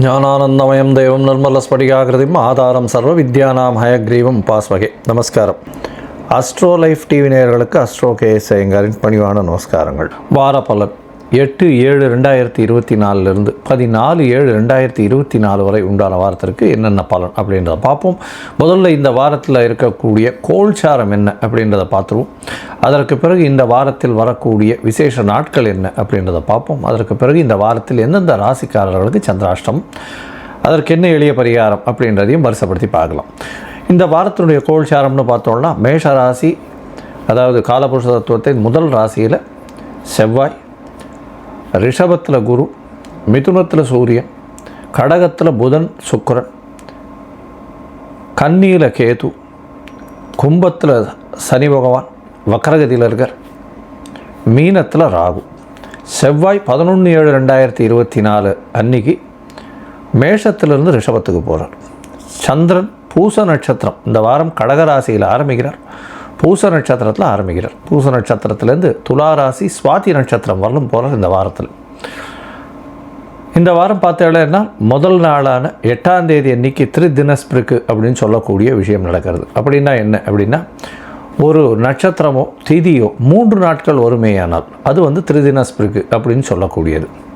ஞானானந்தமயம் தெய்வம் நிர்மல ஸ்படிகாகிருதிம் ஆதாரம் சர்வ வித்யானாம் ஹயக்ரீவம் பாஸ்வகே. நமஸ்காரம். அஸ்ட்ரோ லைஃப் டிவி நேயர்களுக்கு அஸ்ட்ரோ கே எஸ் ஐயங்காரின் பணிவான நமஸ்காரங்கள். வார பலன் எட்டு ஏழு ரெண்டாயிரத்தி இருபத்தி நாலுலேருந்து பதினாலு ஏழு ரெண்டாயிரத்தி இருபத்தி நாலு வரை உண்டான வாரத்திற்கு என்னென்ன பலன் அப்படின்றத பார்ப்போம். முதல்ல இந்த வாரத்தில் இருக்கக்கூடிய கோல்சாரம் என்ன அப்படின்றத பார்த்துருவோம். அதற்கு பிறகு இந்த வாரத்தில் வரக்கூடிய விசேஷ நாட்கள் என்ன அப்படின்றத பார்ப்போம். அதற்கு பிறகு இந்த வாரத்தில் எந்தெந்த ராசிக்காரர்களுக்கு சந்திராஷ்டம் அதற்கு என்ன எளிய பரிகாரம் அப்படின்றதையும் வரிசைப்படுத்தி பார்க்கலாம். இந்த வாரத்தினுடைய கோல்சாரம்னு பார்த்தோம்னா மேஷ ராசி அதாவது காலபுருஷ தத்துவத்தின் முதல் ராசியில் செவ்வாய் ரிஷபத்தில் குரு மிதுனத்தில் சூரியன் கடகத்தில் புதன் சுக்கரன் கன்னியில் கேது கும்பத்தில் சனி பகவான் வக்கரகதியில் இருக்கார். மீனத்தில் ராகு. செவ்வாய் பதினொன்று ஏழு ரெண்டாயிரத்தி இருபத்தி நாலு அன்னைக்கு மேஷத்திலிருந்து ரிஷபத்துக்கு போகிறார் சந்திரன் பூச நட்சத்திரம். இந்த வாரம் கடகராசியில் ஆரம்பிக்கிறார். பூச நட்சத்திரத்தில் ஆரம்பிக்கிறார். பூச நட்சத்திரத்திலேருந்து துளாராசி சுவாதி நட்சத்திரம் வரலும் போகிறார் இந்த வாரத்தில். இந்த வாரம் பார்த்தீங்கன்னா முதல் நாளான எட்டாம் தேதி அன்னைக்கு திரிதினஸ்பிருக்கு அப்படின்னு சொல்லக்கூடிய விஷயம் நடக்கிறது. அப்படின்னா என்ன? அப்படின்னா ஒரு நட்சத்திரமோ திதியோ மூன்று நாட்கள் ஒருமையானால் அது வந்து திருதினஸ்பிருக்கு அப்படின்னு சொல்லக்கூடியது.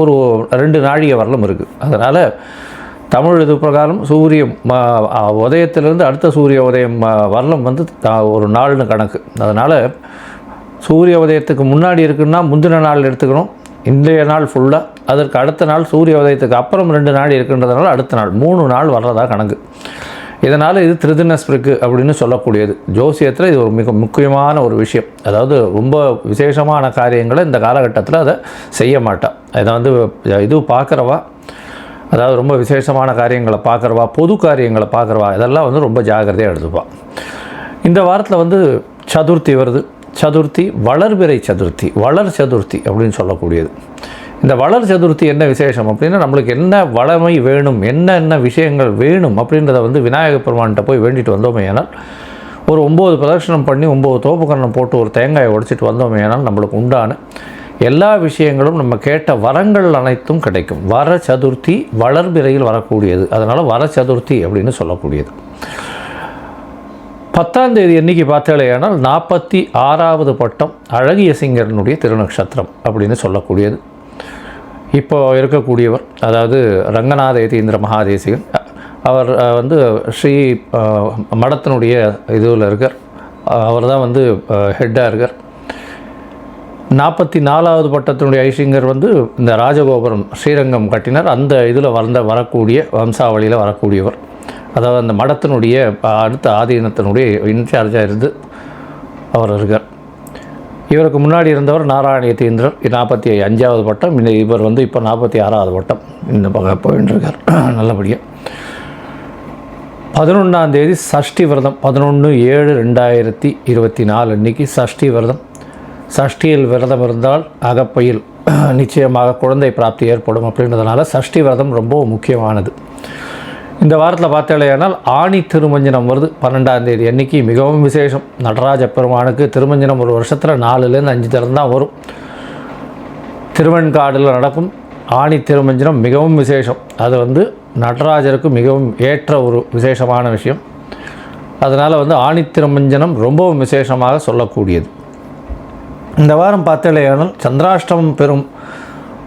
ஒரு ரெண்டு நாழிகை வரலும் இருக்குது அதனால் தமிழ் இது பிரகாரம் சூரியன் உதயத்திலிருந்து அடுத்த சூரிய உதயம் வரலம் வந்து ஒரு நாள்னு கணக்கு. அதனால் சூரிய உதயத்துக்கு முன்னாடி இருக்குன்னா முந்தின நாள் எடுத்துக்கணும். இன்றைய நாள் ஃபுல்லாக அதற்கு அடுத்த நாள் சூரிய உதயத்துக்கு அப்புறம் ரெண்டு நாள் இருக்குன்றதுனால அடுத்த நாள் மூணு நாள் வர்றதா கணக்கு. இதனால் இது திருதினஸ்பிருக்கு அப்படின்னு சொல்லக்கூடியது. ஜோசியத்தில் இது ஒரு மிக முக்கியமான ஒரு விஷயம். அதாவது ரொம்ப விசேஷமான காரியங்களை இந்த காலகட்டத்தில் அதை செய்ய மாட்டாள் இதை வந்து இது பார்க்குறவா அதாவது ரொம்ப விசேஷமான காரியங்களை பார்க்குறவா பொது காரியங்களை பார்க்குறவா இதெல்லாம் வந்து ரொம்ப ஜாக்கிரதையாக எடுத்துப்பாள் இந்த வாரத்தில் வந்து சதுர்த்தி வருது. சதுர்த்தி வளர்பிறை சதுர்த்தி வளர் சதுர்த்தி அப்படின்னு சொல்லக்கூடியது. இந்த வளர் சதுர்த்தி என்ன விசேஷம் அப்படின்னா நம்மளுக்கு என்ன வளமை வேணும் என்ன என்ன விஷயங்கள் வேணும் அப்படின்றத வந்து விநாயகர் பெருமான்கிட்ட போய் வேண்டிட்டு வந்தோமே ஆனால் ஒரு ஒம்பது பிரதர்ஷனம் பண்ணி ஒம்பது தோப்புக்கரணம் போட்டு ஒரு தேங்காயை உடைச்சிட்டு வந்தோமே ஆனால் நம்மளுக்கு உண்டான எல்லா விஷயங்களும் நம்ம கேட்ட வரங்கள் அனைத்தும் கிடைக்கும். வர சதுர்த்தி வளர்பிறையில் வரக்கூடியது. அதனால் வர சதுர்த்தி அப்படின்னு சொல்லக்கூடியது. பத்தாம் தேதி என்னைக்கு பார்த்தாலேயானால் நாற்பத்தி ஆறாவது பட்டம் அழகிய சிங்கரனுடைய திருநக்ஷத்திரம் அப்படின்னு சொல்லக்கூடியது. இப்போ இருக்கக்கூடியவர் அதாவது ரங்கநாத யதீந்திர மகாதேசிகன் அவர் வந்து ஸ்ரீ மடத்தினுடைய இதுவில் இருக்கார். அவர் தான் வந்து ஹெட்டாக இருக்கார். நாற்பத்தி நாலாவது பட்டத்தினுடைய ஐசிங்கர் வந்து இந்த ராஜகோபுரம் ஸ்ரீரங்கம் கட்டினார். அந்த இதில் வந்த வரக்கூடிய வம்சாவளியில் வரக்கூடியவர். அதாவது அந்த மடத்தினுடைய அடுத்த ஆதீனத்தினுடைய இன்சார்ஜாக இருந்து அவர் இருக்கார். இவருக்கு முன்னாடி இருந்தவர் நாராயண யதீந்திரர் நாற்பத்தி அஞ்சாவது பட்டம் இந்த இவர் வந்து இப்போ நாற்பத்தி ஆறாவது பட்டம் இந்த பக்கம் போயின்னு இருக்கார் நல்லபடியாக பதினொன்றாம் தேதி சஷ்டி விரதம். பதினொன்று ஏழு ரெண்டாயிரத்தி இருபத்தி நாலு அன்னைக்கு சஷ்டி விரதம். சஷ்டியில் விரதம் இருந்தால் அகப்பையில் நிச்சயமாக குழந்தை பிராப்தி ஏற்படும். அப்படின்றதுனால சஷ்டி விரதம் ரொம்ப முக்கியமானது. இந்த வாரத்தில் பார்த்தாலேயானால் ஆணி திருமஞ்சனம் வருது பன்னெண்டாம் தேதி அன்னைக்கு. மிகவும் விசேஷம். நடராஜ பெருமானுக்கு திருமஞ்சனம் ஒரு வருஷத்தில் நாலுலேருந்து அஞ்சு தரம் தான் வரும். திருவெண்காடில் நடக்கும் ஆணி திருமஞ்சனம் மிகவும் விசேஷம். அது வந்து நடராஜருக்கு மிகவும் ஏற்ற ஒரு விசேஷமான விஷயம். அதனால் வந்து ஆணி திருமஞ்சனம் ரொம்பவும் விசேஷமாக சொல்லக்கூடியது. இந்த வாரம் பார்த்தாலேயானால் சந்திராஷ்டமம் பெறும்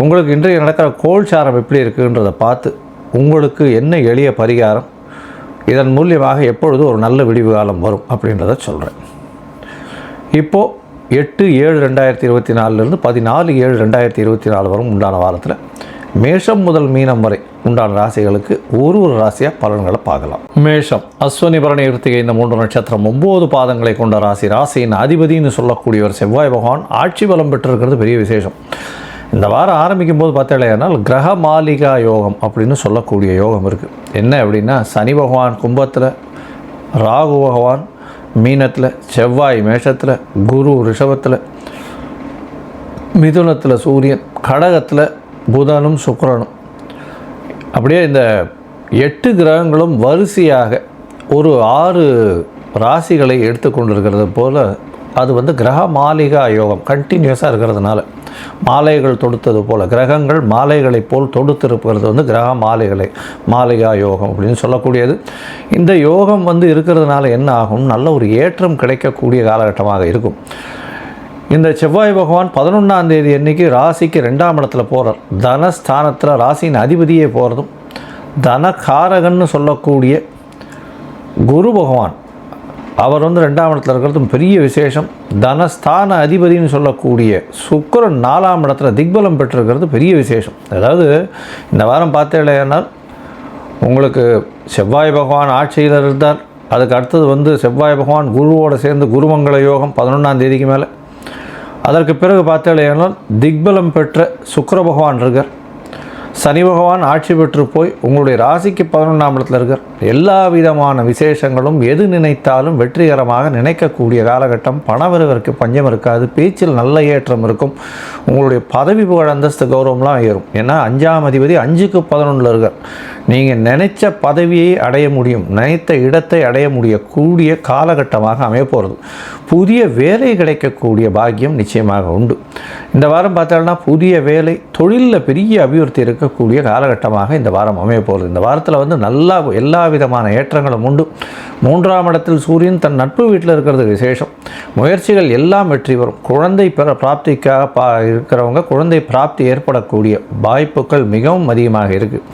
உங்களுக்கு இன்றைய நடக்கிற கோல்சாரம் எப்படி இருக்குன்றதை பார்த்து உங்களுக்கு என்ன எளிய பரிகாரம் இதன் மூலியமாக எப்பொழுது ஒரு நல்ல விடிவு காலம் வரும் அப்படின்றத சொல்கிறேன் இப்போது எட்டு ஏழு ரெண்டாயிரத்தி இருபத்தி நாலுலேருந்து பதினாலு ஏழு ரெண்டாயிரத்தி இருபத்தி நாலு வரும் உண்டான வாரத்தில் மேஷம் முதல் மீனம் வரை உண்டான ராசிகளுக்கு ஒரு ஒரு ராசியாக பலன்களை பார்க்கலாம். மேஷம் அஸ்வனி பரணி இருத்திகை இந்த மூன்று நட்சத்திரம் ஒம்பது பாதங்களை கொண்ட ராசி. ராசியின் அதிபதினு சொல்லக்கூடியவர் செவ்வாய் பகவான் ஆட்சி பலம் பெற்றிருக்கிறது பெரிய விசேஷம். இந்த வாரம் ஆரம்பிக்கும் போது பார்த்தாலேனால் கிரக மாளிகா யோகம் அப்படின்னு சொல்லக்கூடிய யோகம் இருக்குது என்ன அப்படின்னா சனி பகவான் கும்பத்தில் ராகு பகவான் மீனத்தில் செவ்வாய் மேஷத்தில் குரு ரிஷபத்தில் மிதுனத்தில் சூரியன் கடகத்தில் புதனும் சுக்கரனும். அப்படியே இந்த எட்டு கிரகங்களும் வரிசையாக ஒரு ஆறு ராசிகளை எடுத்துக்கொண்டிருக்கிறது போல் அது வந்து கிரக மாளிகா யோகம் கண்டினியூஸாக இருக்கிறதுனால. மாலைகள் தொடுத்தது போல் கிரகங்கள் மாலைகளைப் போல் தொடுத்திருக்கிறது வந்து கிரக மாலைகளை மாலிகா யோகம் அப்படின்னு சொல்லக்கூடியது. இந்த யோகம் வந்து இருக்கிறதுனால என்ன ஆகும்? நல்ல ஒரு ஏற்றம் கிடைக்கக்கூடிய காலகட்டமாக இருக்கும். இந்த செவ்வாய் பகவான் பதினொன்றாம் தேதி அன்னைக்கு ராசிக்கு ரெண்டாம் இடத்துல போகிறார் தனஸ்தானத்தில் ராசியின் அதிபதியே போகிறதும் தனகாரகன்னு சொல்லக்கூடிய குரு பகவான் அவர் வந்து ரெண்டாம் இடத்துல இருக்கிறதும் பெரிய விசேஷம். தனஸ்தான அதிபதின்னு சொல்லக்கூடிய சுக்கரன் நாலாம் இடத்துல திக்பலம் பெற்றிருக்கிறது பெரிய விசேஷம். அதாவது இந்த வாரம் பார்த்தேனால் உங்களுக்கு செவ்வாய் பகவான் ஆட்சியில் இருந்தார். அதுக்கு அடுத்தது வந்து செவ்வாய் பகவான் குருவோடு சேர்ந்து குருமங்கள யோகம் பதினொன்றாம் தேதிக்கு மேலே. அதற்கு பிறகு பார்த்தேனால் திக்பலம் பெற்ற சுக்கர பகவான் இருக்கார். சனி பகவான் ஆட்சி பெற்று போய் உங்களுடைய ராசிக்கு பதினொன்றாம் இடத்துல இருக்கார். எல்லா விதமான விசேஷங்களும் எது நினைத்தாலும் வெற்றிகரமாக நினைக்கக்கூடிய காலகட்டம். பணவரவிற்கு பஞ்சம் இருக்காது. பேச்சில் நல்ல ஏற்றம் இருக்கும். உங்களுடைய பதவி புகழ் அந்தஸ்து கௌரவம்லாம் ஏறும். ஏன்னா அஞ்சாம் அதிபதி அஞ்சுக்கு பதினொன்றில் இருக்கார். நீங்கள் நினைச்ச பதவியை அடைய முடியும். நினைத்த இடத்தை அடைய முடியக்கூடிய காலகட்டமாக அமைய போகிறது புதிய வேலை கிடைக்கக்கூடிய பாக்கியம் நிச்சயமாக உண்டு. இந்த வாரம் பார்த்தோம்னா புதிய வேலை தொழிலில் பெரிய அபிவிருத்தி இருக்கக்கூடிய காலகட்டமாக இந்த வாரம் அமைய போகிறது இந்த வாரத்தில் வந்து நல்லா எல்லா விதமான ஏற்றங்களும் உண்டு. மூன்றாம் இடத்தில் சூரியன் தன் நட்பு வீட்டில் இருக்கிறது விசேஷம். முயற்சிகள் எல்லாம் வெற்றி வரும் குழந்தை பெற பிராப்திக்காக பா இருக்கிறவங்க குழந்தை பிராப்தி ஏற்படக்கூடிய வாய்ப்புகள் மிகவும் அதிகமாக இருக்குது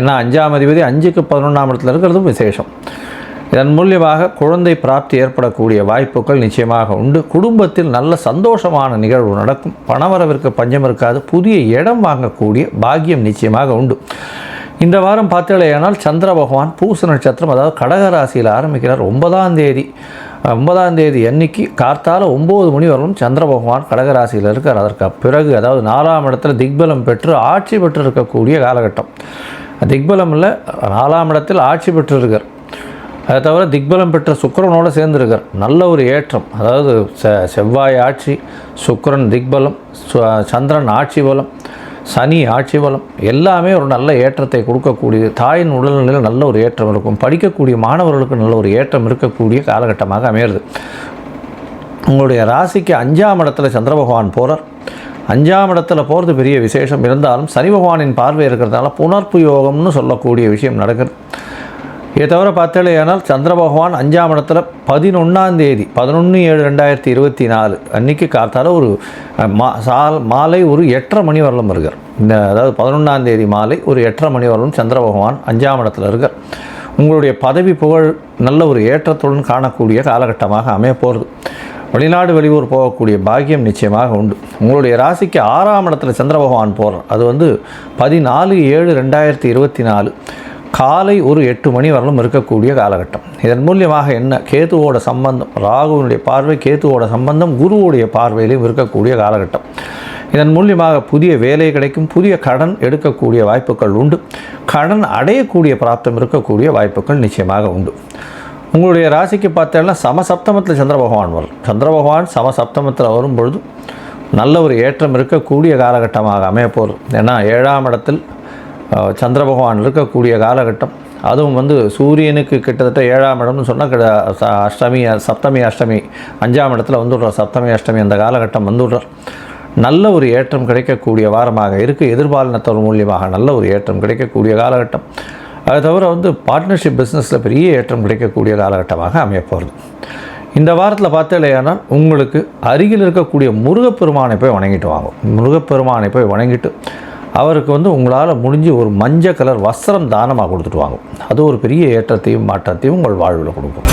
ஏன்னா அஞ்சாம் அதிபதி அஞ்சுக்கு பதினொன்றாம் இடத்துல இருக்கிறதும் விசேஷம். இதன் மூலியமாக குழந்தை பிராப்தி ஏற்படக்கூடிய வாய்ப்புகள் நிச்சயமாக உண்டு. குடும்பத்தில் நல்ல சந்தோஷமான நிகழ்வு நடக்கும். பணவரவிற்கு பஞ்சம் இருக்காது. புதிய இடம் வாங்கக்கூடிய பாக்கியம் நிச்சயமாக உண்டு. இந்த வாரம் பார்த்தீங்களேனால் சந்திர பகவான் பூச நட்சத்திரம் அதாவது கடகராசியில் ஆரம்பிக்கிறார். ஒன்பதாம் தேதி. ஒன்பதாம் தேதி அன்னைக்கு கார்த்தால ஒம்பது மணி வரலும் சந்திர பகவான் கடகராசியில் இருக்கார். அதற்கு பிறகு அதாவது நாலாம் இடத்துல திக்பலம் பெற்று ஆட்சி பெற்று இருக்கக்கூடிய காலகட்டம் திக்பலம் இல்லை நாலாம் இடத்தில் ஆட்சி பெற்று இருக்கார் அதை தவிர திக்பலம் பெற்ற சுக்கரனோடு சேர்ந்துருக்கார். நல்ல ஒரு ஏற்றம். அதாவது செ செவ்வாய் ஆட்சி சுக்கரன் திக்பலம் சு- சந்திரன் ஆட்சி பலம். சனி ஆட்சி பலம் எல்லாமே ஒரு நல்ல ஏற்றத்தை கொடுக்கக்கூடியது. தாயின் உடல்நிலையில் நல்ல ஒரு ஏற்றம் இருக்கும். படிக்கக்கூடிய மாணவர்களுக்கு நல்ல ஒரு ஏற்றம் இருக்கக்கூடிய காலகட்டமாக அமையிறது. உங்களுடைய ராசிக்கு அஞ்சாம் இடத்துல சந்திர பகவான் போகிறார் அஞ்சாம் இடத்துல போகிறது பெரிய விசேஷம். இருந்தாலும் சனி பகவானின் பார்வை இருக்கிறதுனால புனர்ப்பு யோகம்னு சொல்லக்கூடிய விஷயம் நடக்குது. இதை தவிர பார்த்தேனால் சந்திர பகவான் அஞ்சாம் இடத்துல பதினொன்றாம் தேதி பதினொன்று ஏழு ரெண்டாயிரத்தி இருபத்தி நாலு அன்னைக்கு காத்தால் ஒரு மா சால் மாலை ஒரு எட்டரை மணி வரலும் இருக்கார். இந்த அதாவது பதினொன்றாம் தேதி மாலை ஒரு எட்டரை மணி வரலும் சந்திர பகவான் அஞ்சாம் இடத்துல இருக்கார். உங்களுடைய பதவி புகழ் நல்ல ஒரு ஏற்றத்துடன் காணக்கூடிய காலகட்டமாக அமைய போகிறது வெளிநாடு வெளியூர் போகக்கூடிய பாக்கியம் நிச்சயமாக உண்டு. உங்களுடைய ராசிக்கு ஆறாம் இடத்துல சந்திர பகவான் போகிறார் அது வந்து பதினாலு ஏழு ரெண்டாயிரத்தி இருபத்தி நாலு. காலை ஒரு எட்டு மணி வரலும் இருக்கக்கூடிய காலகட்டம். இதன் மூலியமாக என்ன? கேதுவோட சம்பந்தம் ராகுவினுடைய பார்வை கேதுவோட சம்பந்தம் குருவுடைய பார்வையிலையும் இருக்கக்கூடிய காலகட்டம். இதன் மூலியமாக புதிய வேலை கிடைக்கும் புதிய கடன் எடுக்கக்கூடிய வாய்ப்புகள் உண்டு. கடன் அடையக்கூடிய பிராப்தம் இருக்கக்கூடிய வாய்ப்புகள் நிச்சயமாக உண்டு. உங்களுடைய ராசிக்கு பார்த்தேன்னா சமசப்தமத்தில் சந்திர பகவான் வரும். சந்திர பகவான் சமசப்தமத்தில் வரும்பொழுது நல்ல ஒரு ஏற்றம் இருக்கக்கூடிய காலகட்டமாக அமைய போகுது ஏன்னா ஏழாம் இடத்தில் சந்திர பகவான் இருக்கக்கூடிய காலகட்டம். அதுவும் வந்து சூரியனுக்கு கிட்டத்தட்ட ஏழாம் இடம்னு சொன்னால் ச- அஷ்டமி சப்தமி அஷ்டமி அஞ்சாம் இடத்துல வந்துடுறார். சப்தமி அஷ்டமி அந்த காலகட்டம் வந்துடுறார். நல்ல ஒரு ஏற்றம் கிடைக்கக்கூடிய வாரமாக இருக்குது எதிர்பாலினத்தவர் மூலியமாக நல்ல ஒரு ஏற்றம் கிடைக்கக்கூடிய காலகட்டம். அது தவிர வந்து பார்ட்னர்ஷிப் பிஸ்னஸில் பெரிய ஏற்றம் கிடைக்கக்கூடிய காலகட்டமாக அமையப்போகிறது இந்த வாரத்தில் பார்த்தலையானால் உங்களுக்கு அருகில் இருக்கக்கூடிய முருகப்பெருமானை போய் வணங்கிட்டு வாங்க. முருகப்பெருமானை போய் வணங்கிட்டு அவருக்கு வந்து உங்களால் முடிஞ்சு ஒரு மஞ்சள் கலர் வஸ்திரம் தானமாக கொடுத்துட்டு வாங்க. அது ஒரு பெரிய ஏற்றத்தையும் மாற்றத்தையும் உங்கள் வாழ்வில் கொடுக்கும்.